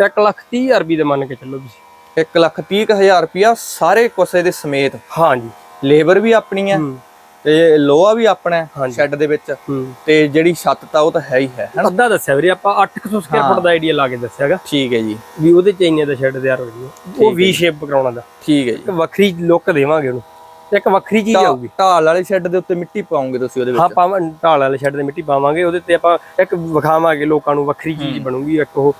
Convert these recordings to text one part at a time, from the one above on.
1 ਲੱਖ 30 ਹਜ਼ਾਰ ਰੁਪਏ ਦੇ ਮੰਨ ਕੇ ਚੱਲੋ ਤੁਸੀਂ। 1 ਲੱਖ 30 ਕੁ ਹਜ਼ਾਰ ਰੁਪਿਆ ਸਾਰੇ ਕੁਸੇ ਦੇ ਸਮੇਤ। ਹਾਂਜੀ। ਲੇਬਰ ਵੀ ਆਪਣੀ ਹੈ ਹੂੰ। ਤੇ ਲੋਹਾ ਵੀ ਆਪਣਾ ਹੈ। ਸ਼ੈੱਡ ਦੇ ਵਿੱਚ। ਹੂੰ। ਤੇ ਜਿਹੜੀ ਛੱਤ ਤਾਂ ਉਹ ਤਾਂ ਹੈ ਹੀ ਹੈ ਹਨਾ? ਅੱਧਾ ਦੱਸਿਆ ਵੀਰੇ ਆਪਾਂ 800 ਸਕੁਅਰ ਫੁੱਟ ਦਾ ਆਈਡੀਆ ਲਾ ਕੇ ਦੱਸਿਆਗਾ ਠੀਕ ਹੈ ਜੀ। ਵੀ ਉਹਦੇ ਚ ਇੰਨੇ ਦਾ ਸ਼ੈੱਡ ਤਿਆਰ ਹੋ ਜੀ ਉਹ ਵੀ ਸ਼ੇਪ ਕਰਾਉਣਾ ਦਾ। ਠੀਕ ਹੈ ਜੀ। ਇੱਕ ਵੱਖਰੀ ਲੁੱਕ ਦੇਵਾਂਗੇ ਉਹਨੂੰ। ਇੱਕ ਵੱਖਰੀ ਚੀਜ਼ ਆਊਗੀ। ਢਾਲ ਵਾਲੇ ਸ਼ੈੱਡ ਦੇ ਉੱਤੇ ਮਿੱਟੀ ਪਾਉਂਗੇ ਤੁਸੀਂ ਉਹਦੇ ਹਾਂ ਵਿੱਚ? ਪਾਵਾਂ ਢਾਲ ਵਾਲੇ ਸ਼ੈੱਡ ਦੇ ਮਿੱਟੀ ਪਾਵਾਂਗੇ। ਉਹਦੇ ਤੇ ਆਪਾਂ ਇੱਕ ਵਿਖਾਵਾਂਗੇ ਲੋਕਾਂ ਨੂੰ ਵੱਖਰੀ ਚੀਜ਼ ਬਣੂਗੀ। ਇੱਕ ਉਹ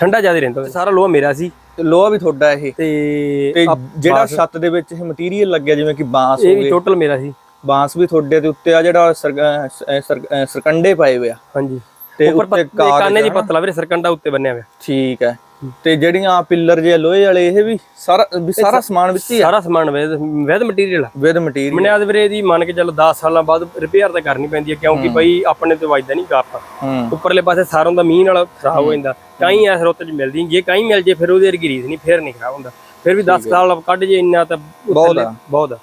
ਠੰਡਾ ਜ਼ਿਆਦਾ ਰਹਿੰਦਾ ਉਹਦੇ। ਸਾਰਾ ਲੋਹਾ ਮੇਰਾ ਸੀ ਤੇ ਲੋਹਾ ਵੀ ਤੁਹਾਡਾ ਇਹ। ਤੇ ਤੇ ਆਪ- ਜਿਹੜਾ ਛੱਤ ਦੇ ਵਿੱਚ ਇਹ ਮਟੀਰੀਅਲ ਲੱਗਿਆ ਜਿਵੇਂ ਕਿ ਬਾਂਸ ਇਹ ਵੀ ਟੋਟਲ ਮੇਰਾ ਸੀ। ਬਾਂਸ ਵੀ ਤੁਹਾਡੇ ਦੇ ਉੱਤੇ ਆ ਜਿਹੜਾ ਅਹ ਸ- ਅਹ ਸਰਕੰਡੇ ਪਾਏ ਹੋਏ ਆ। ਹਾਂਜੀ। ਤੇ ਉੱਪਰ ਉੱਤੇ ਪੱਤੇ ਕਾਨੇ ਦੀ? ਪਤਲਾ ਵੀਰੇ ਸਰਕੰਡਾ ਉੱਤੇ ਬੰਨਿਆ ਹੋਇਆ। ਠੀਕ ਹੈ। ਤੇ ਜਿਹੜੀਆਂ ਪਿੱਲਰ ਜੇ ਲੋਹੇ ਵਾਲੇ ਇਹ ਵੀ ਸਾਰਾ ਵੀ ਸਾਰਾ ਸਮਾਨ ਵਿੱਚ ਹੀ ਆ। ਸਾਰਾ ਸਮਾਨ ਵੈਦ ਵੈਦ ਮਟੀਰੀਅਲ ਆ। ਵਿਦ ਮਟੀਰੀਅਲ ਮਨਿਆਦ ਵੀਰੇ ਦੀ ਮੰਨ ਕੇ ਚੱਲ 10 ਸਾਲਾਂ ਬਾਅਦ ਰਿਪੇਅਰ ਤਾਂ ਕਰਨੀ ਪੈਂਦੀ ਹੈ ਕਿਉਂਕਿ ਬਈ ਆਪਣੇ ਤੇ ਵੱਜਦਾ ਨਹੀਂ ਗਾਪਾ ਉੱਪਰਲੇ ਪਾਸੇ ਸਾਰੋਂ ਦਾ ਮੀਂਹ ਨਾਲ ਖਰਾਬ ਹੋ ਜਾਂਦਾ। ਕਾਈ ਐਸ ਰੁੱਤ ਚ ਮਿਲਦੀ ਜੇ ਕਾਈ ਮਿਲ ਜੇ ਫਿਰ ਉਹਦੇ ਵਰਗੀ ਰੀਸ ਨਹੀਂ ਫਿਰ ਨਹੀਂ ਖਰਾਬ ਹੁੰਦਾ। ਫਿਰ ਵੀ 10 ਸਾਲ ਕੱਢ ਜੇ ਇੰਨਾ ਤਾਂ ਬਹੁਤ ਆ। ਬਹੁਤ ਆ।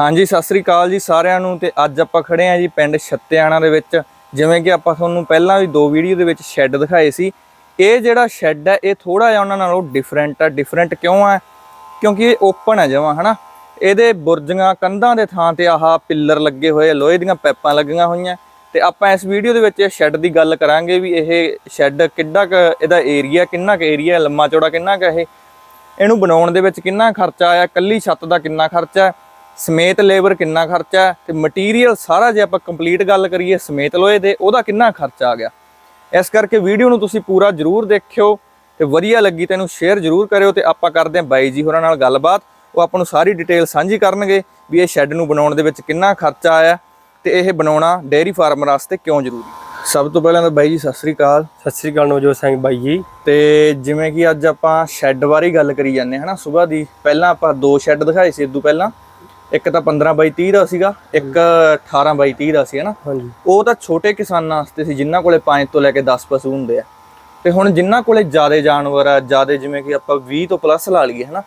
ਹਾਂਜੀ ਸਤਿ ਸ੍ਰੀ ਅਕਾਲ ਜੀ ਸਾਰਿਆਂ ਨੂੰ। ਤੇ ਅੱਜ ਆਪਾਂ ਖੜੇ ਆਂ ਜੀ ਪਿੰਡ ਛੱਤਿਆਣਾ ਦੇ ਵਿੱਚ। ਜਿਵੇਂ ਕਿ ਆਪਾਂ ਤੁਹਾਨੂੰ ਪਹਿਲਾਂ ਵੀ ਦੋ ਵੀਡੀਓ ਦੇ ਵਿੱਚ ਸ਼ੈੱਡ ਦਿਖਾਏ ਸੀ। ਇਹ ਜਿਹੜਾ ਸ਼ੈੱਡ ਹੈ, ਇਹ ਥੋੜਾ ਜਿਹਾ ਉਹਨਾਂ ਨਾਲੋਂ ਡਿਫਰੈਂਟ ਹੈ। ਡਿਫਰੈਂਟ ਕਿਉਂ ਹੈ? ਕਿਉਂਕਿ ਇਹ ਓਪਨ ਹੈ ਜਮਾਂ, ਹਨਾ? ਇਹਦੇ ਬੁਰਜੀਆਂ ਕੰਧਾਂ ਦੇ ਥਾਂ ਤੇ ਆਹ ਪਿੱਲਰ ਲੱਗੇ ਹੋਏ ਲੋਹੇ ਦੀਆਂ ਪਾਈਪਾਂ ਲੱਗੀਆਂ ਹੋਈਆਂ। ਤੇ ਆਪਾਂ ਇਸ ਵੀਡੀਓ ਦੇ ਵਿੱਚ ਸ਼ੈੱਡ ਦੀ ਗੱਲ ਕਰਾਂਗੇ ਵੀ ਇਹ ਸ਼ੈੱਡ ਕਿੱਡਾ ਕੁ, ਇਹਦਾ ਏਰੀਆ ਕਿੰਨਾ ਕੁ ਏਰੀਆ ਲੰਮਾ ਚੌੜਾ ਕਿੰਨਾ ਕੁ ਇਹ? ਇਹਨੂੰ ਬਣਾਉਣ ਦੇ ਵਿੱਚ ਕਿੰਨਾ ਖਰਚਾ ਆਇਆ? ਕੱਲੀ ਛੱਤ ਦਾ ਕਿੰਨਾ ਖਰਚਾ ਸਮੇਤ ਲੇਬਰ ਕਿੰਨਾ ਖਰਚਾ ਹੈ? ਤੇ ਮਟੀਰੀਅਲ ਸਾਰਾ ਜੇ ਆਪਾਂ ਕੰਪਲੀਟ ਗੱਲ ਕਰੀਏ ਸਮੇਤ ਲੋਹੇ ਦੇ, ਉਹਦਾ ਕਿੰਨਾ ਖਰਚਾ ਆ ਗਿਆ? ਇਸ ਕਰਕੇ ਵੀਡੀਓ ਨੂੰ ਤੁਸੀਂ ਪੂਰਾ ਜਰੂਰ ਦੇਖਿਓ ਤੇ ਵਧੀਆ ਲੱਗੀ ਤੈਨੂੰ ਸ਼ੇਅਰ ਜਰੂਰ ਕਰਿਓ ਤੇ ਆਪਾਂ ਕਰਦੇ ਹਾਂ ਬਾਈ ਜੀ ਹੋਰਾਂ ਨਾਲ ਗੱਲਬਾਤ। ਉਹ ਆਪਾਂ ਨੂੰ ਸਾਰੀ ਡਿਟੇਲ ਸਾਂਝੀ ਕਰਨਗੇ ਵੀ ਇਹ ਸ਼ੈੱਡ ਨੂੰ ਬਣਾਉਣ ਦੇ ਵਿੱਚ ਕਿੰਨਾ ਖਰਚਾ ਆਇਆ ਤੇ ਇਹ ਬਣਾਉਣਾ ਡੇਅਰੀ ਫਾਰਮਰ ਵਾਸਤੇ ਕਿਉਂ ਜ਼ਰੂਰੀ? ਸਭ ਤੋਂ ਪਹਿਲਾਂ ਤਾਂ ਬਾਈ ਜੀ ਸਤਿ ਸ੍ਰੀ ਅਕਾਲ। ਸਤਿ ਸ੍ਰੀ ਅਕਾਲ ਨਵਜੋਤ ਸਿੰਘ ਬਾਈ ਜੀ। ਤੇ ਜਿਵੇਂ ਕਿ ਅੱਜ ਆਪਾਂ ਸ਼ੈੱਡ ਬਾਰੇ ਗੱਲ ਕਰੀ ਜਾਂਦੇ ਹਨਾ? ਸਵੇਰ ਦੀ ਪਹਿਲਾਂ ਆਪਾਂ ਦੋ ਸ਼ੈੱਡ ਦਿਖਾਏ ਸੀ ਇਦੋਂ ਪਹਿਲਾਂ। ਇੱਕ ਤਾਂ 15 ਬਾਈ 30 ਦਾ ਸੀਗਾ ਇੱਕ 18 ਬਾਈ 30 ਦਾ ਸੀ ਹਨਾ ਹਾਂਜੀ। ਉਹ ਤਾਂ ਛੋਟੇ ਕਿਸਾਨਾਂ ਵਾਸਤੇ ਸੀ ਜਿਨ੍ਹਾਂ ਕੋਲੇ 5 ਤੋਂ ਲੈ ਕੇ 10 ਪਸ਼ੂ ਹੁੰਦੇ ਆ। ਤੇ ਹੁਣ ਜਿਨ੍ਹਾਂ ਕੋਲੇ ਜ਼ਿਆਦੇ ਜਾਨਵਰ ਆ ਜ਼ਿਆਦੇ ਜਿਵੇਂ ਕਿ ਆਪਾਂ 20 ਤੋਂ ਪਲੱਸ ਲਾ ਲਈਏ ਹਨਾ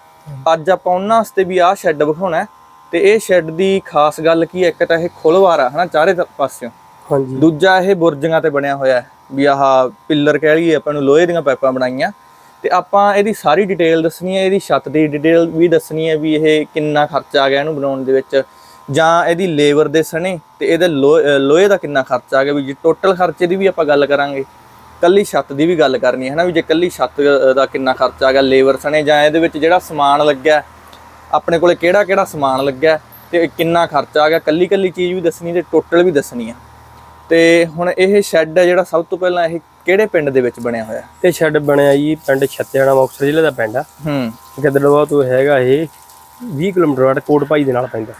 ਅੱਜ ਆਪਾਂ ਉਹਨਾਂ ਵਾਸਤੇ ਵੀ ਆਹ ਸ਼ੈੱਡ ਵਿਖਾਉਣਾ ਤੇ ਇਹ ਸ਼ੈੱਡ ਦੀ ਖਾਸ ਗੱਲ ਕੀ ਹੈ ਇੱਕ ਤਾਂ ਇਹ ਖੁੱਲਵਾਰ ਆ ਹਨਾ ਚਾਰੇ ਪਾਸਿਓਂ। ਹਾਂਜੀ। ਦੂਜਾ ਇਹ ਬੁਰਜੀਆਂ ਤੇ ਬਣਿਆ ਹੋਇਆ ਵੀ ਆਹ ਪਿੱਲਰ ਕਹਿ ਲਈਏ ਆਪਾਂ ਨੂੰ ਲੋਹੇ ਦੀਆਂ ਪਾਈਪਾਂ ਬਣਾਈਆਂ। ਤੇ ਆਪਾਂ ਇਹਦੀ ਸਾਰੀ ਡਿਟੇਲ ਦੱਸਣੀ ਹੈ, ਇਹਦੀ ਛੱਤ ਦੀ ਡਿਟੇਲ ਵੀ ਦੱਸਣੀ ਹੈ ਵੀ ਇਹ ਕਿੰਨਾ ਖਰਚਾ ਆ ਗਿਆ ਇਹਨੂੰ ਬਣਾਉਣ ਦੇ ਵਿੱਚ। ਜਾਂ ਇਹਦੀ ਲੇਬਰ ਦੇ ਸਣੇ ਤੇ ਇਹਦੇ ਲੋ- ਲੋਹੇ ਦਾ ਕਿੰਨਾ ਖਰਚਾ ਆ ਗਿਆ, ਵੀ ਜੇ ਟੋਟਲ ਖਰਚੇ ਦੀ ਵੀ ਆਪਾਂ ਗੱਲ ਕਰਾਂਗੇ, ਕੱਲੀ ਛੱਤ ਦੀ ਵੀ ਗੱਲ ਕਰਨੀ ਹੈ ਨਾ ਵੀ ਜੇ ਕੱਲੀ ਛੱਤ ਦਾ ਕਿੰਨਾ ਖਰਚਾ ਆ ਗਿਆ ਲੇਬਰ ਸਣੇ ਜਾਂ ਇਹਦੇ ਵਿੱਚ ਜਿਹੜਾ ਸਮਾਨ ਲੱਗਿਆ, ਆਪਣੇ ਕੋਲੇ ਕਿਹੜਾ ਕਿਹੜਾ ਸਮਾਨ ਲੱਗਿਆ ਤੇ ਕਿੰਨਾ ਖਰਚਾ ਆ ਗਿਆ ਕੱਲੀ ਕੱਲੀ ਚੀਜ਼ ਵੀ ਦੱਸਣੀ ਤੇ ਟੋਟਲ ਵੀ ਦੱਸਣੀ ਆ ਤੇ ਹੁਣ ਇਹ ਸ਼ੈੱਡ ਹੈ ਜਿਹੜਾ ਸਭ ਤੋਂ ਪਹਿਲਾਂ ਇਹ ਕਿਹੜੇ ਪਿੰਡ ਦੇ ਵਿੱਚ ਬਣਿਆ ਹੋਇਆ? ਇਹ ਸ਼ੈੱਡ ਬਣਿਆ ਜੀ ਪਿੰਡ ਛੱਤਿਆਣਾ ਮੁਕਤਸਰ ਜ਼ਿਲ੍ਹੇ ਦਾ ਪਿੰਡ ਆ। ਹੂੰ। ਗਿੱਦੜਵਾ ਤੋਂ ਹੈਗਾ ਇਹ 20 ਕਿਲੋਮੀਟਰ ਵਾਟ ਕੋਟ ਭਾਈ ਦੇ ਨਾਲ ਪੈਂਦਾ।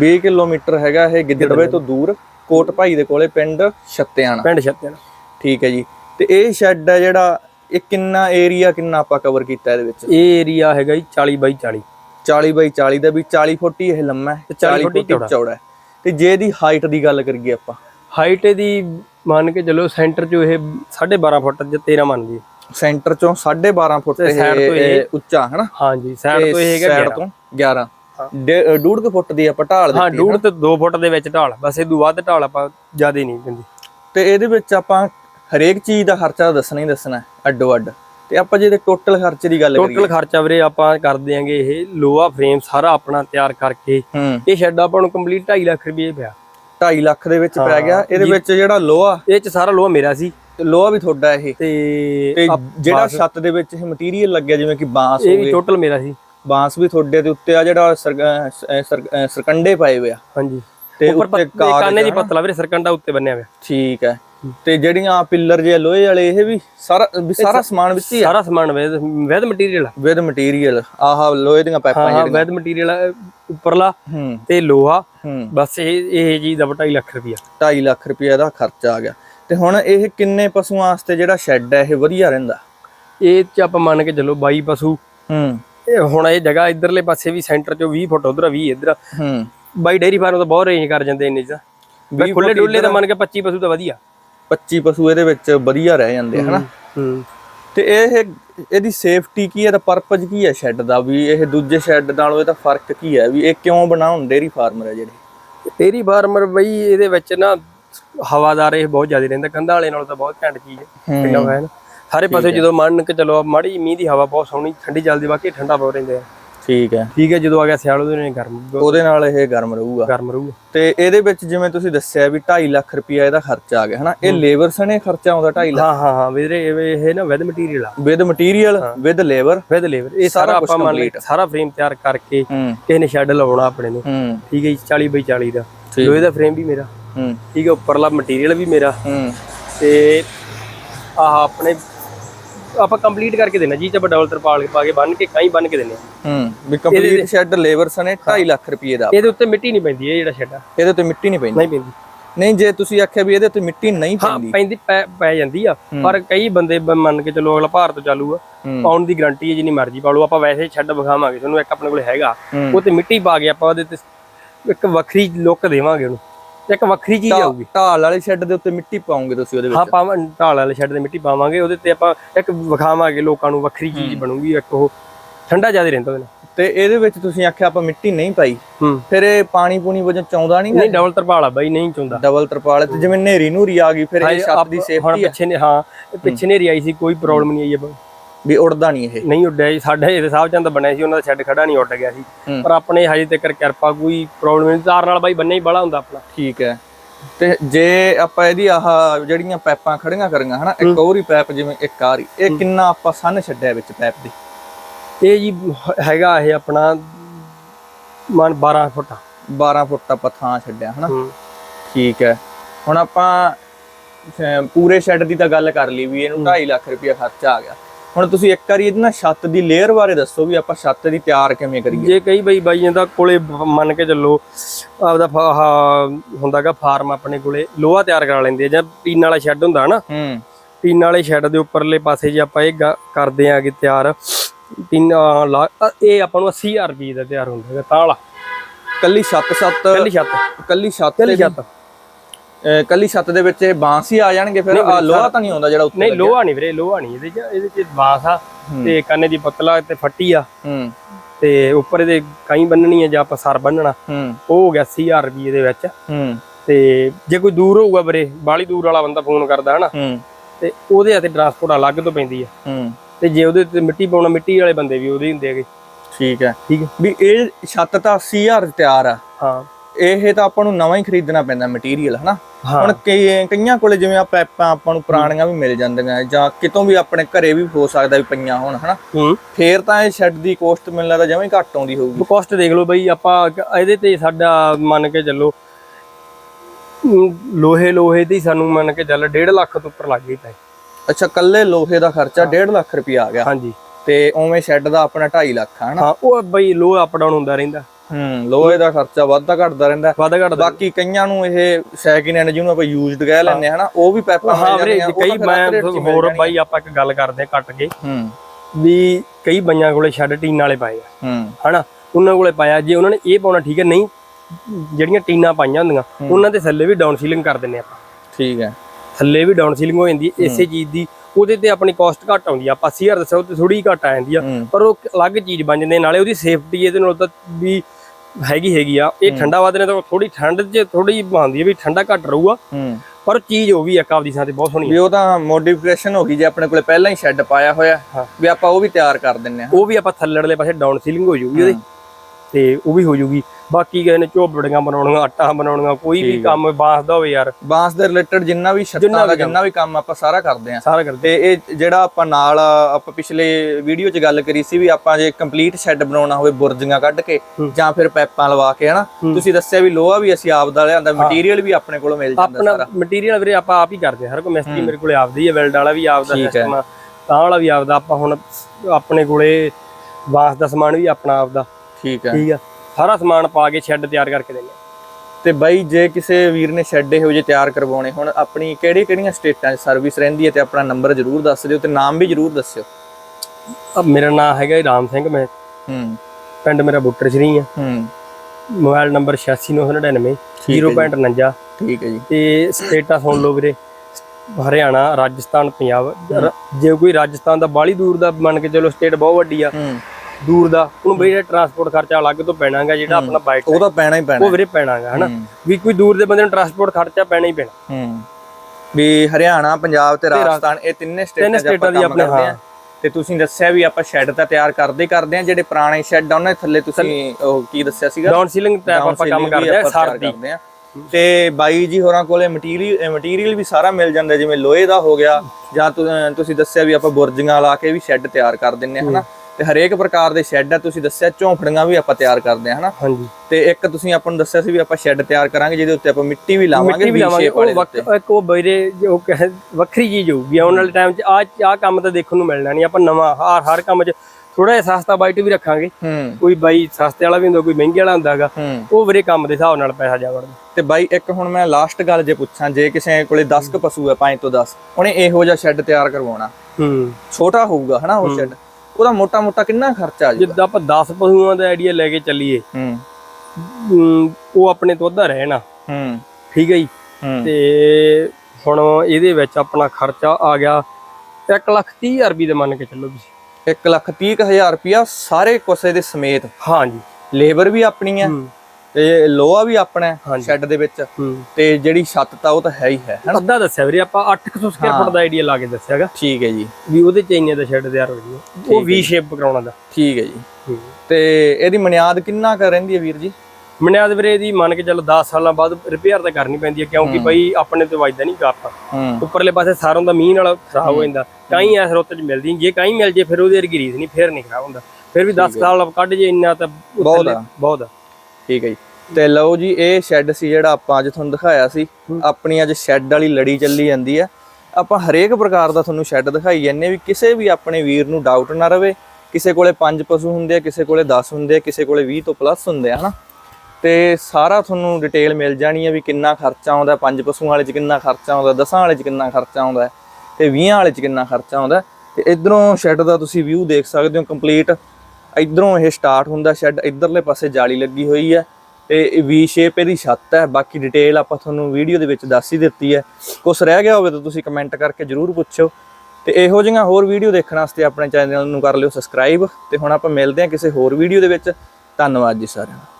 20 ਕਿਲੋਮੀਟਰ ਹੈਗਾ ਇਹ ਗਿੱਦੜਵੇ ਤੋਂ ਦੂਰ ਕੋਟ ਭਾਈ ਦੇ ਕੋਲੇ ਪਿੰਡ ਛੱਤਿਆਣਾ। ਪਿੰਡ ਛੱਤਿਆਣਾ। ਠੀਕ ਹੈ ਜੀ। ਤੇ ਇਹ ਸ਼ੈੱਡ ਹੈ ਜਿਹੜਾ ਇਹ ਕਿੰਨਾ ਏਰੀਆ ਕਿੰਨਾ ਆਪਾਂ ਕਵਰ ਕੀਤਾ ਇਹਦੇ ਵਿੱਚ? ਇਹ ਏਰੀਆ ਹੈਗਾ ਜੀ 40 ਬਾਈ 40 40 ਬਾਈ 40 ਦਾ ਵੀ 40 ਫੁੱਟ ਹੀ ਇਹ ਲੰਮਾ ਹੈ ਤੇ 40 ਫੁੱਟ ਚੌੜਾ। ਹੈ। ਤੇ ਜੇ ਇਹਦੀ ਹਾਈਟ ਦੀ ਗੱਲ ਕਰੀਏ ਆਪਾਂ ਹਾਈਟ ਇਹਦੀ ਮੰਨ ਕੇ ਚੱਲੋ ਸੈਂਟਰ 'ਚ ਇਹ 12.5 ਫੁੱਟ ਜਾਂ 13 ਮੰਨਦੀ ਸੈਂਟਰ ਚੋਂ 12.5 ਫੁੱਟ ਇਹ side ਤੋਂ ਇਹ- ਉੱਚਾ ਹੈ ਨਾ ਹਾਂਜੀ ਸਾਈਡ ਤੋਂ ਇਹ ਹੈਗਾ ਸਾਈਡ 11 ਤੋਂ 11 ਡੇ- ਡੂਢ ਕੁ ਫੁੱਟ ਦੀ ਆਪਾਂ ਢਾਲ ਹਾਂ ਦਿੱਤੀ ਡੂਢ ਤੇ 2 ਫੁੱਟ ਦੇ ਵਿੱਚ ਢਾਲ ਬਸ ਇਹ ਤੋਂ ਵੱਧ ਢਾਲ ਆਪਾਂ ਜ਼ਿਆਦਾ ਨਹੀਂ ਦਿੰਦੀ। ਤੇ ਇਹਦੇ ਵਿੱਚ ਆਪਾਂ ਹਰੇਕ ਚੀਜ਼ ਦਾ ਖਰਚਾ ਦੱਸਣਾ ਹੀ ਦੱਸਣਾ ਹੈ, ਅੱਡੋ ਅੱਡ। ਤੇ ਆਪਾਂ ਜੇ ਟੋਟਲ ਖਰਚੇ ਦੀ ਗੱਲ ਕਰੀਏ। ਟੋਟਲ ਖਰਚਾ ਵੀਰੇ ਆਪਾਂ ਕਰ ਦਿਆਂਗੇ ਇਹ ਲੋਹਾ ਫਰੇਮ ਸਾਰਾ ਆਪਣਾ ਤਿਆਰ ਕਰਕੇ। ਹੂੰ। ਇਹ ਸ਼ੈੱਡ ਆਪਾਂ ਨੂੰ ਕੰਪਲੀਟ 2.5 ਲੱਖ ਰੁਪਏ ਪਿਆ। 2.5 ਲੱਖ ਦੇ ਵਿੱਚ ਪੈ ਗਿਆ। ਇਹਦੇ ਵਿੱਚ ਜਿਹੜਾ ਲੋਹਾ। ਇਹ ਚ ਸਾਰਾ ਲੋਹਾ ਮੇਰਾ ਸੀ। ਤੇ ਲੋਹਾ ਵੀ ਤੁਹਾਡਾ ਇਹ। ਤੇ ਜਿਹੜਾ ਛੱਤ ਦੇ ਵਿੱਚ ਇਹ ਮਟੀਰੀਅਲ ਲੱਗਿਆ ਜਿਵੇਂ ਕਿ ਬਾਂਸ ਇਹ ਹੋ ਵੀ ਗਏ। ਟੋਟਲ ਮੇਰਾ ਸੀ। ਬਾਂਸ ਵੀ ਤੁਹਾਡੇ ਦੇ ਉੱਤੇ ਆ ਜਿਹੜਾ ਸਰਕੰਡੇ ਪਏ ਹੋਏ ਆ। ਹਾਂਜੀ। ਤੇ ਉੱਪਰ ਕਾਨੇ ਦੀ? ਪਤਲਾ ਵੀਰੇ ਸਰਕੰਡਾ ਉੱਤੇ ਬੰਨਿਆ ਹੋਇਆ। ਠੀਕ ਹੈ। ਤੇ ਜਿਹੜੀਆਂ ਪਿੱਲਰ ਜੇ ਲੋਹੇ ਵਾਲੇ ਇਹ ਵੀ ਸਾਰਾ ਵੀ ਸਾਰਾ ਸਮਾਨ ਵਿੱਚ ਹੀ ਆ? ਸਾਰਾ ਸਮਾਨ ਵੈਦ ਵੈਦ ਮਟੀਰੀਅਲ ਵਿਦ ਮਟੀਰੀਅਲ ਆਹ ਲੋਹੇ ਦੀਆਂ ਪਾਈਪਾਂ ਹਾਂ ਜਿਹੜੀਆਂ। ਵੈਦ ਮਟੀਰੀਅਲ ਉੱਪਰਲਾ ਹੂੰ। ਤੇ ਲੋਹਾ। ਹੂੰ। ਬਸ ਇਹ ਇਹ ਜੀ ਦਾ 2.5 ਲੱਖ ਰੁਪਇਆ। 2.5 ਲੱਖ ਰੁਪਏ ਦਾ ਖਰਚਾ ਆ ਗਿਆ। ਤੇ ਹੁਣ ਇਹ ਕਿੰਨੇ ਪਸ਼ੂਆਂ ਵਾਸਤੇ ਜਿਹੜਾ ਸ਼ੈੱਡ ਹੈ ਇਹ ਵਧੀਆ ਰਹਿੰਦਾ? ਇਹ ਚ ਆਪਾਂ ਮੰਨ ਕੇ ਚੱਲੋ 22 ਪਸ਼ੂ। ਹੂੰ। ਇਹ ਹੁਣ ਇਹ ਜਗ੍ਹਾ ਇਧਰਲੇ ਪਾਸੇ ਵੀ ਸੈਂਟਰ ਚੋਂ 20 ਫੁੱਟ ਉਧਰ 20 ਇਧਰ ਹੂੰ। ਬਾਈ ਡੇਰੀ ਫਾਰਮ ਤਾਂ ਬਹੁਤ ਰੇਂਜ ਕਰ ਜਾਂਦੇ ਇੰਨੇ ਚ। ਵੀਹ ਖੁੱਲੇ ਡੁੱਲੇ ਤਾਂ ਮੰਨ ਕੇ 25 ਪਸ਼ੂ ਤਾਂ ਵਧੀਆ। 25 ਪਸ਼ੂ ਇਹਦੇ ਵਿੱਚ ਵਧੀਆ ਰਹਿ ਜਾਂਦੇ ਹਨਾ? ਹੂੰ। ਤੇ ਇਹ ਇਹਦੀ ਸੇਫਟੀ ਕੀ ਹੈ ਦਾ ਪਰਪਸ ਕੀ ਹੈ ਸ਼ੈੱਡ ਦਾ? ਵੀ ਇਹ ਦੂਜੇ ਸ਼ੈੱਡ ਨਾਲੋਂ ਇਹਦਾ ਫ਼ਰਕ ਕੀ ਹੈ? ਵੀ ਇਹ ਕਿਉਂ ਬਣਾਉਣ ਡੇਰੀ ਫਾਰਮਰ ਹੈ ਜਿਹੜੇ? ਡੇਰੀ ਫਾਰਮਰ ਬਈ ਇਹਦੇ ਵਿੱਚ ਨਾ ਹਵਾਦਾਰ ਇਹ ਬਹੁਤ ਜ਼ਿਆਦਾ ਰਹਿੰਦਾ ਕੰਧਾਂ ਵਾਲੇ ਨਾਲੋਂ ਤਾਂ ਬਹੁਤ ਘੈਂਟ ਚੀਜ਼ ਹੈ। ਹੂੰ। ਪਿੰਡਾਂ ਹੈ ਨਾ। ਸਾਰੇ ਪਾਸੇ ਜਦੋਂ ਮੰਨ ਕੇ ਚਲੋ ਮਾੜੀ ਮੀਂਹ ਦੀ ਹਵਾ ਬਹੁਤ ਸੋਹਣੀ ਠੰਡੀ ਚੱਲਦੀ ਬਾਕੀ ਠੰਡਾ ਬਹੁਤ ਰਹਿੰਦਾ ਠੀਕ ਹੈ। ਠੀਕ ਹੈ ਜਦੋਂ ਆ ਗਿਆ ਸਿਆਲ ਉਹਦੇ ਨੇ ਗਰਮ ਉਹਦੇ ਨਾਲ ਇਹ ਗਰਮ ਰਹੂਗਾ। ਗਰਮ ਰਹੂਗਾ। ਤੇ ਇਹਦੇ ਵਿੱਚ ਜਿਵੇਂ ਤੁਸੀਂ ਦੱਸਿਆ ਵੀ 2.5 ਲੱਖ ਰੁਪਇਆ ਇਹਦਾ ਖਰਚਾ ਆ ਗਿਆ ਹਨਾ? ਇਹ ਲੇਬਰ ਸਣੇ ਖਰਚਾ ਆਉਂਦਾ 2.5 ਲੱਖ? ਹਾਂ ਹਾਂ ਹਾਂ ਵੀਰੇ ਇਹ ਇਹ ਨਾ ਵਿਦ ਮਟੀਰੀਅਲ ਆ। With material with labour with labour ਇਹ ਸਾਰਾ ਆਪਾਂ ਮੰਨ ਲਈ ਸਾਰਾ ਫਰੇਮ ਤਿਆਰ ਕਰਕੇ ਕਿਸੇ ਨੇ ਸ਼ੈੱਡ ਲਵਾਉਣਾ ਆਪਣੇ ਨੂੰ। ਠੀਕ ਹੈ ਜੀ 40 ਬਾਈ 40 ਦਾ। ਲੋਹੇ ਦਾ ਫਰੇਮ ਵੀ ਮੇਰਾ। ਠੀਕ ਹੈ ਉੱਪਰਲਾ ਮਟੀਰੀਅਲ ਵੀ ਮੇਰਾ। ਤੇ ਆਹ ਆਪਣੇ ਆਪਾਂ ਕੰਪਲੀਟ ਕਰਕੇ ਦੇਣਾ ਜੀ ਆਪਾਂ ਡਬਲ ਤਰਪਾਲ ਪਾ ਕੇ ਬੰਨ ਕੇ ਕਈ ਬੰਨ ਕੇ ਆ। ਹੂੰ ਵੀ ਕੰਪਲੀਟ ਸ਼ੈੱਡ ਲੇਬਰ ਸਣੇ 2.5 ਲੱਖ ਰੁਪਏ ਦਾ ਇਹਦੇ ਉੱਤੇ ਮਿੱਟੀ ਨਹੀਂ ਪੈਂਦੀ ਇਹ ਜਿਹੜਾ ਸ਼ੈੱਡ ਆ। ਇਹਦੇ ਤੇ ਮਿੱਟੀ ਨਹੀਂ ਪੈਂਦੀ। ਨਹੀਂ ਪੈਂਦੀ। ਨਹੀਂ ਜੇ ਤੁਸੀਂ ਆਖਿਆ ਵੀ ਇਹਦੇ ਤੇ ਮਿੱਟੀ ਨਹੀਂ ਹਾਂ ਪੈਂਦੀ। ਪੈਂਦੀ ਪੈ- ਜਾਂਦੀ ਆ। ਪਰ ਕਈ ਬੰਦੇ ਮੰਨ ਕੇ ਚਲੋ ਅਗਲਾ ਭਾਰਤ ਚਾਲੂ ਆ। ਪਾਉਣ ਦੀ ਗਾਰੰਟੀ ਹੈ ਜਿੰਨੀ ਮਰਜ਼ੀ ਪਾ ਲਓ। ਆਪਾਂ ਵੈਸੇ ਛੱਡ ਵਿਖਾਵਾਂਗੇ ਤੁਹਾਨੂੰ ਇੱਕ ਆਪਣੇ ਕੋਲ ਹੈਗਾ। ਉਹ ਤੇ ਮਿੱਟੀ ਪਾ ਕੇ ਆਪਾਂ ਉਹਦੇ ਤੇ ਇੱਕ ਵੱਖਰੀ ਲੁੱਕ ਦੇਵਾਂਗੇ ਉਹਨੂੰ। ਇੱਕ ਵੱਖਰੀ ਚੀਜ਼ ਆਊਗੀ। ਢਾਲ ਵਾਲੇ ਸ਼ੈੱਡ ਦੇ ਉੱਤੇ ਮਿੱਟੀ ਪਾਉਂਗੇ ਤੁਸੀਂ ਉਹਦੇ ਵਿੱਚ? ਹਾਂ ਪਾਵਾਂ ਢਾਲ ਵਾਲੇ ਛੱਡ ਦੇ ਮਿੱਟੀ ਪਾਵਾਂਗੇ ਉਹਦੇ ਤੇ ਆਪਾਂ ਇੱਕ ਵਿਖਾਵਾਂਗੇ ਲੋਕਾਂ ਨੂੰ ਵੱਖਰੀ ਚੀਜ਼ ਬਣੂਗੀ ਇੱਕ ਉਹ ਠੰਡਾ ਜ਼ਿਆਦਾ ਰਹਿੰਦਾ ਉਹਦੇ ਨਾਲ। ਤੇ ਇਹਦੇ ਵਿੱਚ ਤੁਸੀਂ ਆਖਿਆ ਆਪਾਂ ਮਿੱਟੀ ਨਹੀਂ ਪਾਈ। ਫਿਰ ਇਹ ਪਾਣੀ ਪੂਣੀ ਵਜੋਂ ਚਾਉਂਦਾ ਨਹੀਂ ਨਹੀਂ ਡਬਲ ਤਰਪਾਲ ਆ ਬਾਈ ਨਹੀਂ ਚਾਹੁੰਦਾ ਡਬਲ ਤਰਪਾਲ ਤੇ ਜਿਵੇਂ ਨੇਰੀ ਨੂਰੀ ਆ ਗਈ ਫਿਰ ਇਹ ਛੱਤ ਦੀ ਹੁਣ ਸੇਫਟੀ ਪਿੱਛੇ ਨੇ ਹਾਂ ਪਿੱਛੇ ਨੇ ਆਈ ਸੀ ਕੋਈ ਪ੍ਰੋਬਲਮ ਨਹੀਂ ਆਈ ਆਪਾਂ ਵੀ ਉੜਦਾ ਨਹੀਂ ਇਹ। ਨਹੀਂ ਉੱਡਿਆ ਜੀ ਸਾਡੇ ਇਹਦੇ ਸਾਹਿਬ ਚੰਦ ਬਣਿਆ ਸੀ ਉਹਨਾਂ ਦਾ ਛੱਡ ਖੜਾ ਨਹੀਂ ਉੱਡ ਗਿਆ ਸੀ। ਪਰ ਆਪਣੇ ਹਜੇ ਤੱਕ ਕਿਰਪਾ ਕੋਈ ਪ੍ਰੋਬਲਮ ਨਹੀਂ। ਤਾਰ ਨਾਲ ਬਾਈ ਬੰਨੇ ਹੀ ਬੜਾ ਹੁੰਦਾ ਆਪਣਾ। ਠੀਕ ਹੈ। ਤੇ ਜੇ ਆਪਾਂ ਇਹਦੀ ਆਹ ਜਿਹੜੀਆਂ ਪਾਈਪਾਂ ਖੜੀਆਂ ਕਰੀਆਂ ਹਨਾ ਇੱਕ ਹੋਰ ਹੀ ਪਾਈਪ ਜਿਵੇਂ ਇੱਕ ਆ ਰਹੀ ਇਹ ਕਿੰਨਾ ਆਪਾਂ ਸੰਨ ਛੱਡਿਆ ਵਿੱਚ ਪਾਈਪ ਦੀ? ਇਹ ਜੀ ਹੈਗਾ ਇਹ ਆਪਣਾ ਮਨ 12 ਫੁੱਟ। 12 ਫੁੱਟ ਆਪਾਂ ਥਾਂ ਛੱਡਿਆ ਹਨਾ। ਠੀਕ ਹੈ। ਹੁਣ ਆਪਾਂ ਪੂਰੇ ਸ਼ੈੱਡ ਦੀ ਤਾਂ ਗੱਲ ਕਰ ਲਈ ਵੀ ਇਹਨੂੰ 2.5 ਲੱਖ ਰੁਪਇਆ ਖਰਚਾ ਆ ਗਿਆ। ਹੁਣ ਤੁਸੀਂ ਇੱਕ ਵਾਰੀ ਇਹਦੀ ਛੱਤ ਦੀ ਲੇਅਰ ਬਾਰੇ ਦੱਸੋ ਵੀ ਆਪਾਂ ਛੱਤ ਦੀ ਤਿਆਰ ਕਿਵੇਂ ਕਰੀਏ। ਜੇ ਕਈ ਬਈ ਬਾਈਆਂ ਦਾ ਕੋਲੇ ਮੰਨ ਕੇ ਚੱਲੋ ਆਪਦਾ ਆਹ ਹੁੰਦਾਗਾ ਫਾਰਮ ਆਪਣੇ ਕੋਲੇ ਲੋਹਾ ਤਿਆਰ ਕਰਾ ਲੈਂਦੇ ਆ ਜਾਂ ਟੀਨ ਵਾਲਾ ਸ਼ੈੱਡ ਹੁੰਦਾ ਨਾ। ਹੂੰ। ਟੀਨ ਵਾਲੇ ਸ਼ੈੱਡ ਦੇ ਉੱਪਰਲੇ ਪਾਸੇ ਜੇ ਆਪਾਂ ਇਹ ਕਰਦੇ ਆਂਗੇ ਤਿਆਰ ਟੀਨ ਇਹ ਆਪਾਂ ਨੂੰ 80000 ਰੁਪਏ ਦਾ ਤਿਆਰ ਹੁੰਦਾ ਹੈਗਾ ਤਾਂ ਵਾਲਾ ਕੱਲੀ ਛੱਤ ਛੱਤ ਕੱਲੀ ਛੱਤ। ਕੱਲੀ ਛੱਤ ਕੱਲੀ ਛੱਤ। ਕੱਲੀ ਛੱਤ ਦੇ ਵਿੱਚ ਇਹ ਬਾਂਸ ਹੀ ਆ ਜਾਣਗੇ ਫਿਰ? ਆਹ ਲੋਹਾ ਤਾਂ ਨਹੀਂ ਆਉਂਦਾ ਜਿਹੜਾ ਉੱਤੇ ਨਹੀਂ ਲੋਹਾ ਨਹੀਂ ਵੀਰੇ ਲੋਹਾ ਨਹੀਂ। ਇਹਦੇ ਚ ਇਹਦੇ ਚ ਬਾਂਸ ਆ ਤੇ ਕੰਨੇ ਦੀ ਪਤਲਾ ਤੇ ਫੱਟੀ ਆ। ਹੂੰ। ਤੇ ਉੱਪਰ ਇਹਦੇ ਕਈ ਬੰਨਣੀ ਆ ਜਾਂ ਆਪਾਂ ਸਰ ਬੰਨਣਾ। ਉਹ ਹੋ ਗਿਆ 80000 ਰੁਪਏ ਦੇ ਵਿੱਚ। ਹੂੰ। ਤੇ ਜੇ ਕੋਈ ਦੂਰ ਹੋਊਗਾ ਵੀਰੇ ਬਾਲੀ ਦੂਰ ਵਾਲਾ ਬੰਦਾ ਫੋਨ ਕਰਦਾ ਹਨਾ? ਤੇ ਉਹਦੇ ਹੱਥੇ ਟਰਾਂਸਪੋਰਟ ਅਲੱਗ ਤੋਂ ਪੈਂਦੀ ਆ। ਹੂੰ। ਤੇ ਜੇ ਉਹਦੇ ਤੇ ਮਿੱਟੀ ਪਾਉਣਾ ਮਿੱਟੀ ਵਾਲੇ ਬੰਦੇ ਵੀ ਉਹਦੇ ਹੁੰਦੇ ਹੈਗੇ। ਠੀਕ ਹੈ। ਠੀਕ ਹੈ। ਵੀ ਇਹ ਛੱਤ ਤਾਂ 80000 ਤਿਆਰ ਆ। ਹਾਂ। ਇਹ ਤਾਂ ਆਪਾਂ ਨੂੰ ਨਵਾਂ ਹੀ ਖਰੀਦਣਾ ਪੈਂਦਾ ਮਟੀਰੀਅਲ ਹਨਾ? ਹਾਂ। ਹੁਣ ਕਈ ਕਈਆਂ ਕੋਲੇ ਜਿਵੇਂ ਆ ਪਾਈਪਾਂ ਆਪਾਂ ਨੂੰ ਪੁਰਾਣੀਆਂ ਵੀ ਮਿਲ ਜਾਂਦੀਆਂ ਜਾਂ ਕਿਤੋਂ ਵੀ ਆਪਣੇ ਘਰੇ ਵੀ ਹੋ ਸਕਦਾ ਵੀ ਪਈਆਂ ਹੋਣ ਹਨਾ? ਹੂੰ। ਫੇਰ ਤਾਂ ਇਹ ਸ਼ੈੱਡ ਦੀ ਕੋਸਟ ਮੈਨੂੰ ਲੱਗਦਾ ਜਮਾਂ ਹੀ ਘੱਟ ਆਉਂਦੀ ਹੋਊਗੀ। ਕੋਸਟ ਦੇਖ ਲਓ ਬਈ ਆਪਾਂ ਇਹਦੇ ਤੇ ਸਾਡਾ ਮੰਨ ਕੇ ਚੱਲੋ ਲੋਹੇ ਲੋਹੇ ਦੀ ਸਾਨੂੰ ਮੰਨ ਕੇ ਚੱਲ 1.5 ਲੱਖ ਤੋਂ ਉੱਪਰ ਲੱਗ ਗਈ ਪਏ ਅੱਛਾ ਕੱਲੇ ਲੋਹੇ ਦਾ ਖਰਚਾ 1.5 ਲੱਖ ਰੁਪਇਆ ਆ ਗਿਆ। ਹਾਂਜੀ। ਤੇ ਉਵੇਂ ਸ਼ੈੱਡ ਦਾ ਆਪਣਾ 2.5 ਲੱਖ ਹਨਾ? ਹਾਂ ਉਹ ਬਈ ਲੋਹਾ ਅਪ ਡਾਊਨ ਹੁੰਦਾ ਰਹਿੰਦਾ। ਹੂੰ ਲੋਹੇ ਦਾ ਖਰਚਾ ਵੱਧਦਾ ਘਟਦਾ ਰਹਿੰਦਾ। ਵਾਧਾ ਘਟਦਾ। ਬਾਕੀ ਕਈਆਂ ਨੂੰ ਇਹ ਸੈਕਿੰਡ ਹੈਂਡ ਜਿਹਨੂੰ ਆਪਾਂ ਯੂਜ਼ਡ ਕਹਿ ਲੈਂਦੇ ਹਨਾ ਉਹ ਵੀ ਪੈਪਾਂ ਹਾਂ ਮਿਲ ਵੀਰੇ ਜਾਂਦੀਆਂ ਕਈ ਮੈਂ ਹੋਰ। ਬਾਈ ਆਪਾਂ ਇੱਕ ਗੱਲ ਕਰਦੇ ਕੱਟ ਕੇ। ਹੂੰ। ਵੀ ਕਈ ਬਈਆਂ ਕੋਲੇ ਛੱਡ ਟੀਨ ਵਾਲੇ ਪਾਏ ਆ। ਹੂੰ। ਹਨਾ ਉਹਨਾਂ ਕੋਲੇ ਪਾਇਆ ਜੇ ਉਹਨਾਂ ਨੇ ਇਹ ਪਾਉਣਾ ਠੀਕ ਹੈ ਨਹੀਂ ਜਿਹੜੀਆਂ ਟੀਨਾਂ ਪਾਈਆਂ ਹੁੰਦੀਆਂ ਉਹਨਾਂ ਦੇ ਥੱਲੇ ਵੀ ਡਾਊਨ ਸੀਲਿੰਗ ਕਰ ਦਿੰਨੇ ਆਪਾਂ। ਠੀਕ ਹੈ। ਥੱਲੇ ਵੀ ਡਾਊਨ ਸੀਲਿੰਗ ਹੋ ਜਾਂਦੀ ਇਸੇ ਚੀਜ਼ ਦੀ ਉਹਦੇ ਤੇ ਆਪਣੀ ਕਾਸਟ ਘੱਟ ਆਉਂਦੀ ਆ ਆਪਾਂ 80000 ਦੱਸਿਆ ਉਹ ਤੇ ਥੋੜੀ ਘੱਟ ਆ ਜਾਂਦੀ ਆ ਪਰ ਉਹ ਅਲੱਗ ਚੀਜ਼ ਬਣ ਜਾਂਦੇ ਨਾਲੇ ਉਹਦੀ ਸੇਫਟੀ ਇਹਦੇ ਨਾਲ ਤਾਂ ਵੀ ਹੈਗੀ ਹੈਗੀ ਆ। ਇਹ ਠੰਡਾ ਵਾਦ ਨੇ ਤਾਂ ਥੋੜੀ ਠੰਡ 'ਚ ਥੋੜੀ ਬਣਦੀ ਹੈ ਵੀ ਠੰਡਾ ਘੱਟ ਰਹੂਗਾ। ਪਰ ਚੀਜ਼ ਉਹ ਵੀ ਇੱਕ ਆਪਦੀ ਥਾਂ ਤੇ ਬਹੁਤ ਸੋਹਣੀ ਵੀ ਉਹ ਤਾਂ ਮੋਡੀਫਿਕੇਸ਼ਨ ਹੋ ਗਈ ਜੇ ਆਪਣੇ ਕੋਲੇ ਪਹਿਲਾਂ ਹੀ ਸ਼ੈੱਡ ਪਾਇਆ ਹੋਇਆ। ਵੀ ਆਪਾਂ ਉਹ ਵੀ ਤਿਆਰ ਕਰ ਦਿੰਨੇ ਆ। ਉਹ ਵੀ ਆਪਾਂ ਥੱਲੜਲੇ ਪਾਸੇ ਡਾਊਨ ਸੀਲਿੰਗ ਹੋ ਜੂਗੀ ਉਹਦੀ। ਤੇ ਉਹ ਵੀ ਹੋ ਜੂਗੀ। ਬਾਕੀ ਗਏ ਨੇ ਝੋਪੜੀਆਂ ਬਣਾਉਣੀਆਂ ਆਟਾ ਬਣਾਉਣੀਆਂ ਕੋਈ ਵੀ ਕੰਮ ਬਾਂਸ ਦਾ ਹੋਵੇ ਯਾਰ। ਬਾਂਸ ਦੇ ਰਿਲੇਟਡ ਜਿੰਨਾ ਵੀ ਛੱਤਾਂ ਦਾ ਜਿੰਨਾ ਵੀ ਕੰਮ ਆਪਾਂ ਸਾਰਾ ਕਰਦੇ ਆ ਸਾਰਾ ਕਰਦੇ ਤੇ ਇਹ ਜਿਹੜਾ ਆਪਾਂ ਨਾਲ ਆਪਾਂ ਪਿਛਲੇ ਵੀਡੀਓ 'ਚ ਗੱਲ ਕਰੀ ਸੀ ਵੀ ਆਪਾਂ ਜੇ ਕੰਪਲੀਟ ਸ਼ੈੱਡ ਬਣਾਉਣਾ ਹੋਵੇ ਬੁਰਜੀਆਂ ਕੱਢ ਕੇ ਜਾਂ ਫਿਰ ਪੈਪਾਂ ਲਵਾ ਕੇ ਹਨਾ? ਤੁਸੀਂ ਦੱਸਿਆ ਵੀ ਲੋਹਾ ਵੀ ਅਸੀਂ ਆਪ ਦਾ ਲਿਆਂਦਾ ਮਟੀਰੀਅਲ ਵੀ ਆਪਣੇ ਕੋਲੋਂ ਮਿਲ ਜਾਂਦਾ ਆਪਣਾ ਮਟੀਰੀਅਲ ਵੀਰੇ ਆਪਾਂ ਆਪ ਹੀ ਕਰਦੇ ਹਰ ਕੋਈ ਮਿਸਤਰੀ ਮੇਰੇ ਕੋਲੇ ਆਪਦੀ ਹੈ ਵੈਲਡ ਵਾਲਾ ਵੀ ਆਪਦਾ। ਸਿਸਟਮ ਆ ਤਾਂ ਵਾਲਾ ਵੀ ਆਪਦਾ ਆਪਾਂ ਹੁਣ ਆਪਣੇ ਕੋਲੇ ਬਾਂਸ ਦਾ ਸਮਾਨ ਵੀ ਆਪਣਾ ਆਪਦਾ। ਠੀਕ ਹੈ। ਠੀਕ ਆ। ਸਾਰਾ ਸਮਾਨ ਪਾ ਕੇ ਸ਼ੈੱਡ ਤਿਆਰ ਕਰਕੇ ਦਿੰਦੇ ਹਾਂ। ਤੇ ਬਾਈ ਜੇ ਕਿਸੇ ਵੀਰ ਨੇ ਸ਼ੈੱਡ ਇਹੋ ਜਿਹੇ ਤਿਆਰ ਕਰਵਾਉਣੇ ਹੁਣ ਆਪਣੀ ਕਿਹੜੀ ਕਿਹੜੀਆਂ ਸਟੇਟਾਂ 'ਚ ਸਰਵਿਸ ਰਹਿੰਦੀ ਹੈ ਤੇ ਆਪਣਾ ਨੰਬਰ ਜ਼ਰੂਰ ਦੱਸ ਦਿਓ ਤੇ ਨਾਮ ਵੀ ਜ਼ਰੂਰ ਦੱਸਿਓ। ਅਹ ਮੇਰਾ ਨਾਮ ਹੈਗਾ ਜੀ ਰਾਮ ਸਿੰਘ ਮੈਂ ਹੂੰ। ਪਿੰਡ ਮੇਰਾ ਬੁੱਟਰ ਸ਼ਰੀ ਆ। ਹੂੰ। ਮੋਬਾਈਲ ਨੰਬਰ 8699 0.49 ਠੀਕ ਹੈ ਜੀ। ਤੇ ਸਟੇਟਾਂ ਸੁਣ ਲਓ ਵੀਰੇ। ਹਰਿਆਣਾ ਰਾਜਸਥਾਨ ਪੰਜਾਬ। ਰ- ਜੇ ਕੋਈ ਰਾਜਸਥਾਨ ਦਾ ਬਾਲੀ ਦੂਰ ਦਾ ਮੰਨ ਕੇ ਚਲੋ ਸਟੇਟ ਬਹੁਤ ਵੱਡੀ ਆ ਹੂੰ। ਦੂਰ ਦਾ। ਉਹਨੂੰ ਬਈ ਟਰਾਂਸਪੋਰਟ ਖਰਚਾ ਅਲੱਗ ਤੋਂ ਪੈਣਾਗਾ ਜਿਹੜਾ ਆਪਣਾ ਬਾਈਕ ਉਹ ਤਾਂ ਪੈਣਾ ਹੀ ਪੈਣਾ। ਉਹ ਵੀਰੇ ਪੈਣਾਗਾ ਹਨਾ। ਵੀ ਕੋਈ ਦੂਰ ਦੇ ਬੰਦੇ ਨੂੰ ਟਰਾਂਸਪੋਰਟ ਖਰਚਾ ਪੈਣਾ ਹੀ ਪੈਣਾ। ਹੂੰ। ਵੀ ਹਰਿਆਣਾ ਪੰਜਾਬ ਤੇ ਰਾਜਸਥਾਨ ਇਹ ਤਿੰਨੇ ਸਟੇਟਾਂ ਦੀ ਆਪਣੇ, ਹਾਂ। ਤੇ ਤੁਸੀਂ ਦੱਸਿਆ ਵੀ ਆਪਾਂ ਸ਼ੈੱਡ ਤਾਂ ਤਿਆਰ ਕਰਦੇ ਕਰਦੇ ਆ ਜਿਹੜੇ ਪੁਰਾਣੇ ਸ਼ੈੱਡ ਆ ਉਹਨਾਂ ਦੇ ਥੱਲੇ ਤੁਸੀਂ ਉਹ ਕੀ ਦੱਸਿਆ ਸੀਗਾ? ਡਾਊਨ ਸੀਲਿੰਗ ਟਾਈਪ ਆਪਾਂ ਕੰਮ ਕਰਦੇ ਆ ਸਰ ਕਰਦੇ ਆ ਤੇ ਬਾਈ ਜੀ ਹੋਰਾਂ ਕੋਲੇ ਮਟੀਰੀਅਲ ਮਟੀਰੀਅਲ ਵੀ ਸਾਰਾ ਮਿਲ ਜਾਂਦਾ ਜਿਵੇਂ ਲੋਹੇ ਦਾ ਹੋ ਗਿਆ ਜਾਂ ਤੁਸੀਂ ਦੱਸਿਆ ਵੀ ਆਪਾਂ ਬੁਰਜੀਆਂ ਲਾ ਕੇ ਵੀ ਸ਼ੈੱਡ ਤਿਆਰ ਕਰ ਦਿੰਨੇ ਹਨਾ? ਤੇ ਹਰੇਕ ਪ੍ਰਕਾਰ ਦੇ ਸ਼ੈੱਡ ਆ ਤੁਸੀਂ ਦੱਸਿਆ ਝੌਂਫੜੀਆਂ ਵੀ ਆਪਾਂ ਤਿਆਰ ਕਰਦੇ ਆ ਹਨਾ? ਹਾਂਜੀ। ਤੇ ਇੱਕ ਤੁਸੀਂ ਆਪਾਂ ਨੂੰ ਦੱਸਿਆ ਸੀ ਵੀ ਆਪਾਂ ਸ਼ੈੱਡ ਤਿਆਰ ਕਰਾਂਗੇ ਜਿਹਦੇ ਉੱਤੇ ਆਪਾਂ ਮਿੱਟੀ ਵੀ ਲਾਵਾਂਗੇ ਮਿੱਟੀ ਵੀ ਲਾਵਾਂਗੇ। ਉਹ ਇੱਕ ਉਹ ਬਈਰੇ ਜੋ ਵੱਖਰੀ ਚੀਜ਼ ਹੋਊਗੀ ਆਉਣ ਵਾਲੇ ਟਾਈਮ 'ਚ ਆ ਆ ਕੰਮ ਤਾਂ ਦੇਖਣ ਨੂੰ ਮਿਲਣਾ ਨਹੀਂ ਆਪਾਂ ਨਵਾਂ ਹਰ ਹਰ ਕੰਮ 'ਚ ਥੋੜਾ ਜਿਹਾ ਸਸਤਾ ਬਾਈਟ ਵੀ ਰੱਖਾਂਗੇ। ਕੋਈ ਬਾਈ ਸਸਤੇ ਵਾਲਾ ਵੀ ਹੁੰਦਾ ਕੋਈ ਮਹਿੰਗੇ ਵਾਲਾ ਹੁੰਦਾਗਾ ਉਹ ਵੀਰੇ ਕੰਮ ਦੇ ਹਿਸਾਬ ਨਾਲ ਪੈਸਾ ਜਾ ਵੜਦਾ। ਤੇ ਬਾਈ ਇੱਕ ਹੁਣ ਮੈਂ ਲਾਸਟ ਗੱਲ ਜੇ ਪੁੱਛਾਂ ਜੇ ਕਿਸੇ ਕੋਲੇ 10 ਕ ਪਸ਼ੂ ਹੈ 5 ਤੋਂ 10 ਉਹਨੇ ਇਹੋ ਜਿਹਾ ਸ਼ੈੱਡ ਤਿਆਰ ਕਰਵਾਉਣਾ। ਹੂੰ। ਛੋਟਾ ਹੋਊਗਾ ਹਨਾ ਉਹ ਸ਼ੈੱਡ? ਉਹਦਾ ਮੋਟਾ ਮੋਟਾ ਕਿੰਨਾ ਖਰਚਾ ਆ ਜਿੱਦਾਂ ਆਪਾਂ 10 ਪਸ਼ੂਆਂ ਦਾ ਆਈਡੀਆ ਲੈ ਕੇ ਚੱਲੀਏ ਹੂੰ। ਉਹ ਆਪਣੇ ਤੋਂ ਅੱਧਾ ਰਹਿਣਾ ਹੂੰ। ਠੀਕ ਹੈ ਜੀ? ਤੇ ਹੁਣ ਇਹਦੇ ਵਿੱਚ ਆਪਣਾ ਖਰਚਾ ਆ ਗਿਆ 1 ਲੱਖ 30 ਹਜ਼ਾਰ ਰੁਪਏ ਦੇ ਮੰਨ ਕੇ ਚੱਲੋ ਤੁਸੀਂ। 1 ਲੱਖ 30 ਹਜ਼ਾਰ ਰੁਪਿਆ ਸਾਰੇ ਕੁਸੇ ਦੇ ਸਮੇਤ। ਹਾਂਜੀ ਲੇਬਰ ਵੀ ਆਪਣੀ ਹੂੰ। ਤੇ ਲੋਹਾ ਵੀ ਆਪਣਾ। ਸ਼ੈੱਡ ਦੇ ਵਿੱਚ। ਤੇ ਜਿਹੜੀ ਛੱਤ ਤਾਂ ਉਹ ਤਾਂ ਹੈ ਹੀ ਹੈ ਹਨਾ ਅੱਧਾ ਦੱਸਿਆ ਵੀਰੇ ਆਪਾਂ 800 ਸਕੁਅਰ ਫੁੱਟ ਦਾ ਆਈਡੀਆ ਲਾ ਕੇ ਦੱਸਿਆਗਾ ਠੀਕ ਹੈ ਜੀ। ਵੀ ਉਹਦੇ ਚ ਇੰਨੇ ਦਾ ਸ਼ੈੱਡ ਤਿਆਰ ਹੋ ਜੀ ਉਹ ਵੀ ਸ਼ੇਪ ਕਰਾਉਣਾ ਦਾ। ਠੀਕ ਹੈ ਜੀ। ਤੇ ਇਹਦੀ ਬੁਨਿਆਦ ਕਿੰਨਾ ਕਰ ਰਹਿੰਦੀ ਹੈ ਵੀਰ ਜੀ? ਮਨਿਆਦ ਵੀਰੇ ਦੀ ਮੰਨ ਕੇ ਚੱਲ 10 ਸਾਲਾਂ ਬਾਅਦ ਰਿਪੇਅਰ ਤਾਂ ਕਰਨੀ ਪੈਂਦੀ ਹੈ ਕਿਉਂਕਿ ਬਈ ਆਪਣੇ ਤੇ ਵੱਜਦਾ ਨਹੀਂ ਗੱਪ ਉੱਪਰਲੇ ਪਾਸੇ ਸਾਰੋਂ ਦਾ ਮੀਂਹ ਨਾਲ ਖਰਾਬ ਹੋ ਜਾਂਦਾ। ਕਾਈ ਐਸ ਰੁੱਤ ਚ ਮਿਲਦੀ। ਜੇ ਕਾਈ ਮਿਲ ਜੇ ਫਿਰ ਉਹਦੇ ਵਰਗੀ ਰੀਸ ਨਹੀਂ ਫਿਰ ਨਹੀਂ ਖਰਾਬ ਹੁੰਦਾ। ਫਿਰ ਵੀ 10 ਸਾਲ ਕੱਢ ਜੇ ਇੰਨਾ ਤਾਂ ਬਹੁਤ। ਬਹੁਤ ਠੀਕ ਹੈ ਜੀ। ਤੇ ਲਓ ਜੀ ਇਹ ਸ਼ੈੱਡ ਸੀ ਜਿਹੜਾ ਆਪਾਂ ਅੱਜ ਤੁਹਾਨੂੰ ਦਿਖਾਇਆ ਸੀ। ਆਪਣੀ ਅੱਜ ਸ਼ੈੱਡ ਵਾਲੀ ਲੜੀ ਚੱਲੀ ਜਾਂਦੀ ਹੈ। ਆਪਾਂ ਹਰੇਕ ਪ੍ਰਕਾਰ ਦਾ ਤੁਹਾਨੂੰ ਸ਼ੈੱਡ ਦਿਖਾਈ ਜਾਂਦੇ ਵੀ ਕਿਸੇ ਵੀ ਆਪਣੇ ਵੀਰ ਨੂੰ ਡਾਊਟ ਨਾ ਰਵੇ। ਕਿਸੇ ਕੋਲੇ 5 ਪਸ਼ੂ ਹੁੰਦੇ ਆ ਕਿਸੇ ਕੋਲੇ 10 ਹੁੰਦੇ ਆ ਕਿਸੇ ਕੋਲੇ 20 ਤੋਂ ਪਲੱਸ ਹੁੰਦੇ ਆ ਹਨਾ? ਤੇ ਸਾਰਾ ਤੁਹਾਨੂੰ ਡਿਟੇਲ ਮਿਲ ਜਾਣੀ ਹੈ ਵੀ ਕਿੰਨਾ ਖਰਚਾ ਆਉਂਦਾ ਪੰਜ ਪਸ਼ੂਆਂ ਵਾਲੇ ਚ ਕਿੰਨਾ ਖਰਚਾ ਆਉਂਦਾ ਦਸਾਂ ਵਾਲੇ ਚ ਕਿੰਨਾ ਖਰਚਾ ਆਉਂਦਾ ਤੇ 20 ਵਾਲੇ ਚ ਕਿੰਨਾ ਖਰਚਾ ਆਉਂਦਾ। ਤੇ ਇਧਰੋਂ ਸ਼ੈੱਡ ਦਾ ਤੁਸੀਂ ਵਿਊ ਦੇਖ ਸਕਦੇ ਹੋ ਕੰਪਲੀਟ ਇਧਰੋਂ ਇਹ ਸਟਾਰਟ ਹੁੰਦਾ ਸ਼ੈੱਡ ਇਧਰਲੇ ਪਾਸੇ ਜਾਲੀ ਲੱਗੀ ਹੋਈ ਹੈ ਤੇ ਵੀ ਸ਼ੇਪ ਇਹਦੀ ਛੱਤ ਹੈ, ਬਾਕੀ ਡਿਟੇਲ ਆਪਾਂ ਤੁਹਾਨੂੰ ਵੀਡੀਓ ਦੇ ਵਿੱਚ ਦੱਸ ਹੀ ਦਿੱਤੀ ਹੈ। ਕੁਝ ਰਹਿ ਗਿਆ ਹੋਵੇ ਤਾਂ ਤੁਸੀਂ ਕਮੈਂਟ ਕਰਕੇ ਜਰੂਰ ਪੁੱਛੋ ਤੇ ਇਹੋ ਜਿਹੀਆਂ ਹੋਰ ਵੀਡੀਓ ਦੇਖਣ ਵਾਸਤੇ ਆਪਣੇ ਚੈਨਲ ਨੂੰ ਕਰ ਲਿਓ ਸਬਸਕ੍ਰਾਈਬ ਤੇ ਹੁਣ ਆਪਾਂ ਮਿਲਦੇ ਹਾਂ ਕਿਸੇ ਹੋਰ ਵੀਡੀਓ ਦੇ ਵਿੱਚ। ਧੰਨਵਾਦ ਜੀ ਸਾਰਿਆਂ ਦਾ।